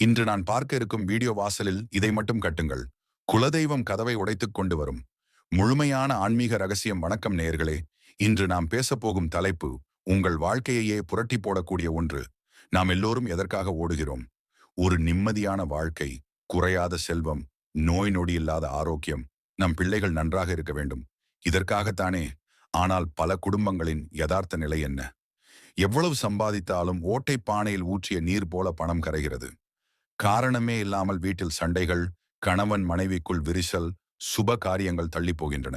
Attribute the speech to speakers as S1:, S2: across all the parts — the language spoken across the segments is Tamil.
S1: இன்று நான் பார்க்க இருக்கும் வீடியோ வாசலில் இதை மட்டும் கட்டுங்கள். குலதெய்வம் கதவை உடைத்துக் கொண்டு வரும். முழுமையான ஆன்மீக ரகசியம் வணக்கம் நேயர்களே. இன்று நாம் பேசப்போகும் தலைப்பு உங்கள் வாழ்க்கையையே புரட்டி போடக்கூடிய ஒன்று. நாம் எல்லோரும் எதற்காக ஓடுகிறோம்? ஒரு நிம்மதியான வாழ்க்கை குறையாத செல்வம் நோய் நொடி இல்லாத ஆரோக்கியம் நம் பிள்ளைகள் நன்றாக இருக்க வேண்டும். இதற்காகத்தானே? ஆனால் பல குடும்பங்களின் யதார்த்த நிலை என்ன? எவ்வளவு சம்பாதித்தாலும் ஓட்டை பானையில் ஊற்றிய நீர் போல பணம் கரைகிறது. காரணமே இல்லாமல் வீட்டில் சண்டைகள் கணவன் மனைவிக்குள் விரிசல் சுப காரியங்கள் தள்ளி போகின்றன.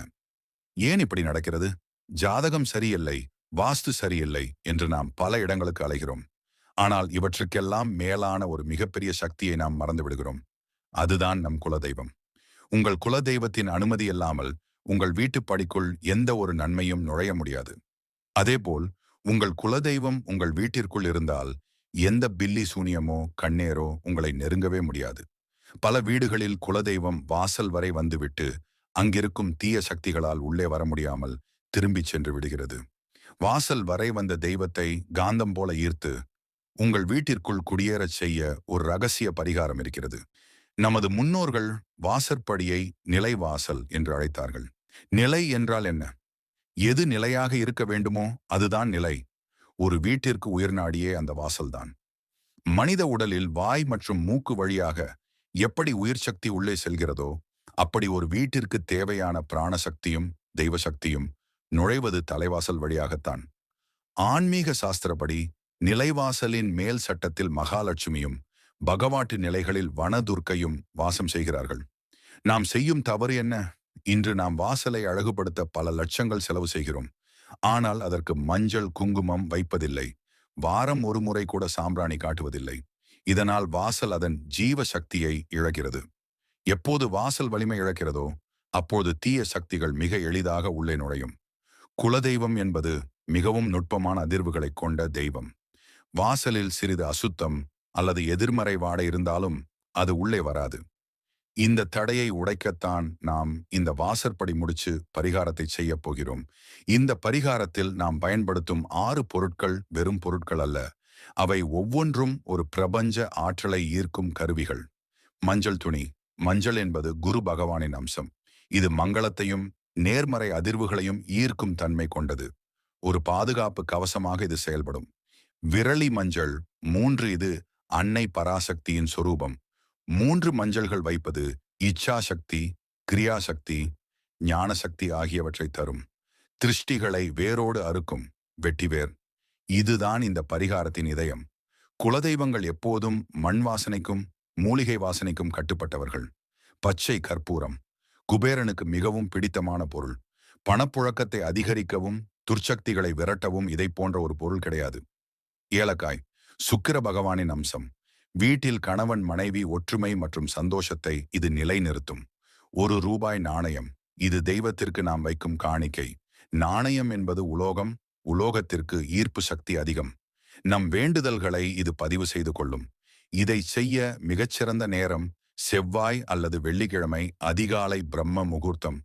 S1: ஏன் இப்படி நடக்கிறது? ஜாதகம் சரியில்லை வாஸ்து சரியில்லை என்று நாம் பல இடங்களுக்கு அலைகிறோம். ஆனால் இவற்றுக்கெல்லாம் மேலான ஒரு மிகப்பெரிய சக்தியை நாம் மறந்து விடுகிறோம் அதுதான் நம் குலதெய்வம். உங்கள் குலதெய்வத்தின் அனுமதி இல்லாமல் உங்கள் வீட்டுப்படிக்குள் எந்த ஒரு நன்மையும் நுழைய முடியாது. அதேபோல் உங்கள் குலதெய்வம் உங்கள் வீட்டிற்குள் இருந்தால் எந்த பில்லி சூனியமோ கண்ணேரோ உங்களை நெருங்கவே முடியாது. பல வீடுகளில் குலதெய்வம் வாசல் வரை வந்துவிட்டு அங்கிருக்கும் தீய சக்திகளால் உள்ளே வர முடியாமல் திரும்பிச் சென்று விடுகிறது. வாசல் வரை வந்த தெய்வத்தை காந்தம் போல ஈர்த்து உங்கள் வீட்டிற்குள் குடியேறச் செய்ய ஒரு ரகசிய பரிகாரம் இருக்கிறது. நமது முன்னோர்கள் வாசற்படியை நிலைவாசல் என்று அழைத்தார்கள். நிலை என்றால் என்ன? எது நிலையாக இருக்க வேண்டுமோ அதுதான் நிலை. ஒரு வீட்டிற்கு உயிர்நாடியே அந்த வாசல்தான். மனித உடலில் வாய் மற்றும் மூக்கு வழியாக எப்படி உயிர் சக்தி உள்ளே செல்கிறதோ அப்படி ஒரு வீட்டிற்கு தேவையான பிராணசக்தியும் தெய்வ சக்தியும் நுழைவது தலைவாசல் வழியாகத்தான். ஆன்மீக சாஸ்திரப்படி நிலைவாசலின் மேல் சட்டத்தில் மகாலட்சுமியும் பகவாட்டு நிலைகளில் வனதுர்க்கையும் வாசம் செய்கிறார்கள். நாம் செய்யும் தவறு என்ன? இன்று நாம் வாசலை அழகுபடுத்த பல லட்சங்கள் செலவு செய்கிறோம். ஆனால் அதற்கு மஞ்சள் குங்குமம் வைப்பதில்லை. வாரம் ஒரு முறை கூட சாம்பிராணி காட்டுவதில்லை. இதனால் வாசல் அதன் ஜீவ சக்தியை இழக்கிறது. எப்போது வாசல் வலிமை இழக்கிறதோ அப்போது தீய சக்திகள் மிக எளிதாக உள்ளே நுழையும். குலதெய்வம் என்பது மிகவும் நுட்பமான அதிர்வுகளை கொண்ட தெய்வம். வாசலில் சிறிது அசுத்தம் அல்லது எதிர்மறை வாட இருந்தாலும் அது உள்ளே வராது. இந்த தடையை உடைக்கத்தான் நாம் இந்த வாசற்படி முடிச்சு பரிகாரத்தை செய்ய போகிறோம். இந்த பரிகாரத்தில் நாம் பயன்படுத்தும் ஆறு பொருட்கள் வெறும் பொருட்கள் அல்ல. அவை ஒவ்வொன்றும் ஒரு பிரபஞ்ச ஆற்றலை ஈர்க்கும் கருவிகள். மஞ்சள் துணி. மஞ்சள் என்பது குரு பகவானின் அம்சம். இது மங்களத்தையும் நேர்மறை அதிர்வுகளையும் ஈர்க்கும் தன்மை கொண்டது. ஒரு பாதுகாப்பு கவசமாக இது செயல்படும். விரலி மஞ்சள். மூன்று இது அன்னை பராசக்தியின் சொரூபம். மூன்று மஞ்சள்கள் வைப்பது இச்சாசக்தி கிரியாசக்தி ஞானசக்தி ஆகியவற்றை தரும். திருஷ்டிகளை வேரோடு அறுக்கும் வெட்டிவேர். இதுதான் இந்த பரிகாரத்தின் இதயம். குலதெய்வங்கள் எப்போதும் மண் வாசனைக்கும் மூலிகை வாசனைக்கும் கட்டுப்பட்டவர்கள். பச்சை கற்பூரம். குபேரனுக்கு மிகவும் பிடித்தமான பொருள். பணப்புழக்கத்தை அதிகரிக்கவும் துர்ச்சக்திகளை விரட்டவும் இதை போன்ற ஒரு பொருள் கிடையாது. ஏலக்காய். சுக்கிர பகவானின் அம்சம். வீட்டில் கணவன் மனைவி ஒற்றுமை மற்றும் சந்தோஷத்தை இது நிலைநிறுத்தும். ஒரு ரூபாய் நாணயம் இது தெய்வத்திற்கு நாம் வைக்கும் காணிக்கை. நாணயம் என்பது உலோகம் உலோகத்திற்கு ஈர்ப்பு சக்தி அதிகம். நம் வேண்டுதல்களை இது பதிவு செய்து கொள்ளும். இதை செய்ய மிகச்சிறந்த நேரம் செவ்வாய் அல்லது வெள்ளிக்கிழமை அதிகாலை பிரம்ம முகூர்த்தம்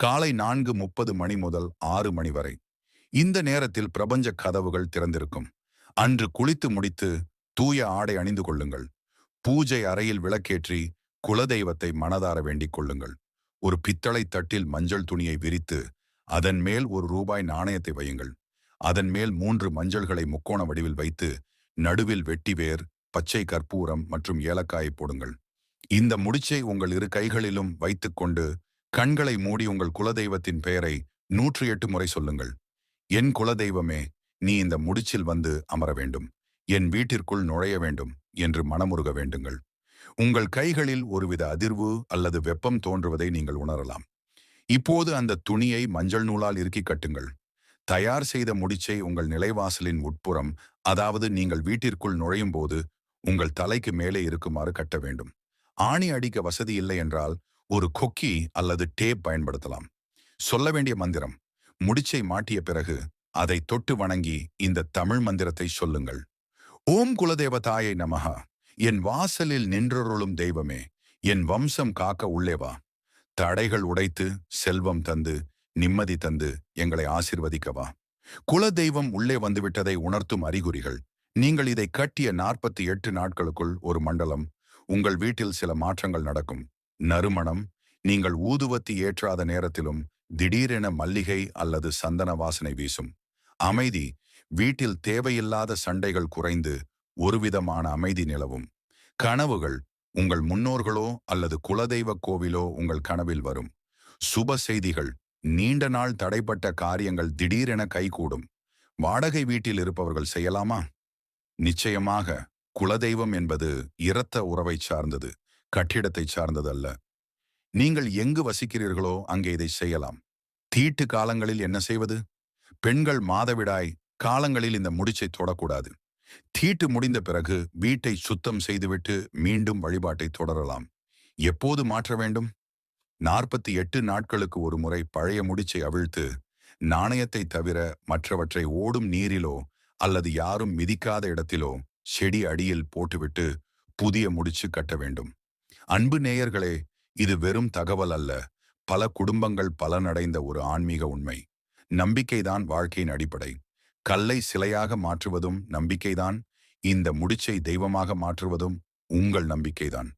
S1: காலை நான்கு முப்பது மணி முதல் ஆறு மணி வரை. இந்த நேரத்தில் பிரபஞ்ச கதவுகள் திறந்திருக்கும். அன்று குளித்து முடித்து தூய ஆடை அணிந்து கொள்ளுங்கள். பூஜை அறையில் விளக்கேற்றி குலதெய்வத்தை மனதார வேண்டிக் கொள்ளுங்கள். ஒரு பித்தளை தட்டில் மஞ்சள் துணியை விரித்து அதன் மேல் ஒரு ரூபாய் நாணயத்தை வையுங்கள். அதன் மேல் மூன்று மஞ்சள்களை முக்கோண வடிவில் வைத்து நடுவில் வெட்டிவேர் பச்சை கற்பூரம் மற்றும் ஏலக்காயை போடுங்கள். இந்த முடிச்சை உங்கள் இரு கைகளிலும் வைத்துக்கொண்டு கண்களை மூடி உங்கள் குலதெய்வத்தின் பெயரை நூற்றி எட்டு முறை சொல்லுங்கள். என் குலதெய்வமே நீ இந்த முடிச்சில் வந்து அமர வேண்டும். என் வீட்டிற்குள் நுழைய வேண்டும் என்று மனமுருக வேண்டுங்கள். உங்கள் கைகளில் ஒருவித அதிர்வு அல்லது வெப்பம் தோன்றுவதை நீங்கள் உணரலாம். இப்போது அந்த துணியை மஞ்சள் நூலால் இறுக்கி கட்டுங்கள். தயார் செய்த முடிச்சை உங்கள் நிலைவாசலின் உட்புறம் அதாவது நீங்கள் வீட்டிற்குள் நுழையும் போது உங்கள் தலைக்கு மேலே இருக்குமாறு கட்ட வேண்டும். ஆணி அடிக்க வசதி இல்லை என்றால் ஒரு கொக்கி அல்லது டேப் பயன்படுத்தலாம். சொல்ல வேண்டிய மந்திரம் முடிச்சை மாட்டிய பிறகு அதை தொட்டு வணங்கி இந்த தமிழ் மந்திரத்தை சொல்லுங்கள். ஓம் குலதேவதாயை நமகா என் வாசலில் நின்றருளும் தெய்வமே என் வம்சம் காக்க உள்ளேவா தடைகள் உடைத்து செல்வம் தந்து நிம்மதி தந்து எங்களை ஆசிர்வதிக்கவா குலதெய்வம் உள்ளே வந்துவிட்டதை உணர்த்தும் அறிகுறிகள். நீங்கள் இதை கட்டிய நாற்பத்தி எட்டு நாட்களுக்குள் ஒரு மண்டலம் உங்கள் வீட்டில் சில மாற்றங்கள் நடக்கும். நறுமணம் நீங்கள் ஊதுவத்தி ஏற்றாத நேரத்திலும் திடீரென மல்லிகை அல்லது சந்தன வாசனை வீசும். அமைதி வீட்டில் தேவையில்லாத சண்டைகள் குறைந்து ஒருவிதமான அமைதி நிலவும். கனவுகள் உங்கள் முன்னோர்களோ அல்லது குலதெய்வ கோவிலோ உங்கள் கனவில் வரும். சுப செய்திகள் நீண்ட நாள் தடைப்பட்ட காரியங்கள் திடீரென கைகூடும். வாடகை வீட்டில் இருப்பவர்கள் செய்யலாமா? நிச்சயமாக குலதெய்வம் என்பது இரத்த உறவை சார்ந்தது கட்டிடத்தை சார்ந்தது அல்ல. நீங்கள் எங்கு வசிக்கிறீர்களோ அங்கே இதை செய்யலாம். தீட்டு காலங்களில் என்ன செய்வது? பெண்கள் மாதவிடாய் காலங்களில் இந்த முடிச்சை தொடக்கூடாது. தீட்டு முடிந்த பிறகு வீட்டை சுத்தம் செய்துவிட்டு மீண்டும் வழிபாட்டை தொடரலாம். எப்போது மாற்ற வேண்டும்? நாற்பத்தி எட்டு நாட்களுக்கு ஒரு முறை பழைய முடிச்சை அவிழ்த்து நாணயத்தை தவிர மற்றவற்றை ஓடும் நீரிலோ அல்லது யாரும் மிதிக்காத இடத்திலோ செடி அடியில் போட்டுவிட்டு புதிய முடிச்சு கட்ட வேண்டும். அன்பு நேயர்களே இது வெறும் தகவல் அல்ல. பல குடும்பங்கள் பலனடைந்த ஒரு ஆன்மீக உண்மை. நம்பிக்கைதான் வாழ்க்கையின் அடிப்படை. கல்லை சிலையாக மாற்றுவதும் நம்பிக்கைதான். இந்த முடிச்சை தெய்வமாக மாற்றுவதும் உங்கள் நம்பிக்கைதான்.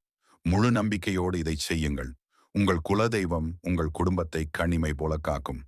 S1: முழு நம்பிக்கையோடு இதை செய்யுங்கள். உங்கள் குலதெய்வம் உங்கள் குடும்பத்தை கனிமை போல காக்கும்.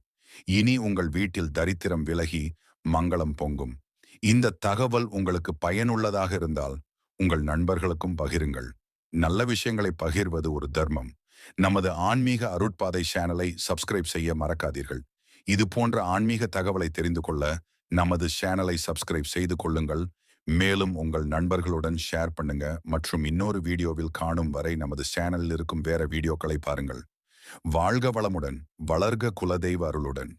S1: இனி உங்கள் வீட்டில் தரித்திரம் விலகி மங்களம் பொங்கும். இந்த தகவல் உங்களுக்கு பயனுள்ளதாக இருந்தால் உங்கள் நண்பர்களுக்கும் பகிருங்கள். நல்ல விஷயங்களை பகிர்வது ஒரு தர்மம். நமது ஆன்மீக அருட்பாதை சேனலை சப்ஸ்கிரைப் செய்ய மறக்காதீர்கள். இது போன்ற ஆன்மீக தகவலை தெரிந்து கொள்ள நமது சேனலை சப்ஸ்கிரைப் செய்து கொள்ளுங்கள். மேலும் உங்கள் நண்பர்களுடன் ஷேர் பண்ணுங்க. மற்றும் இன்னொரு வீடியோவில் காணும் வரை நமது சேனலில் இருக்கும் வேற வீடியோக்களை பாருங்கள். வாழ்க வளமுடன். வளர்க குலதெய்வ அருளுடன்.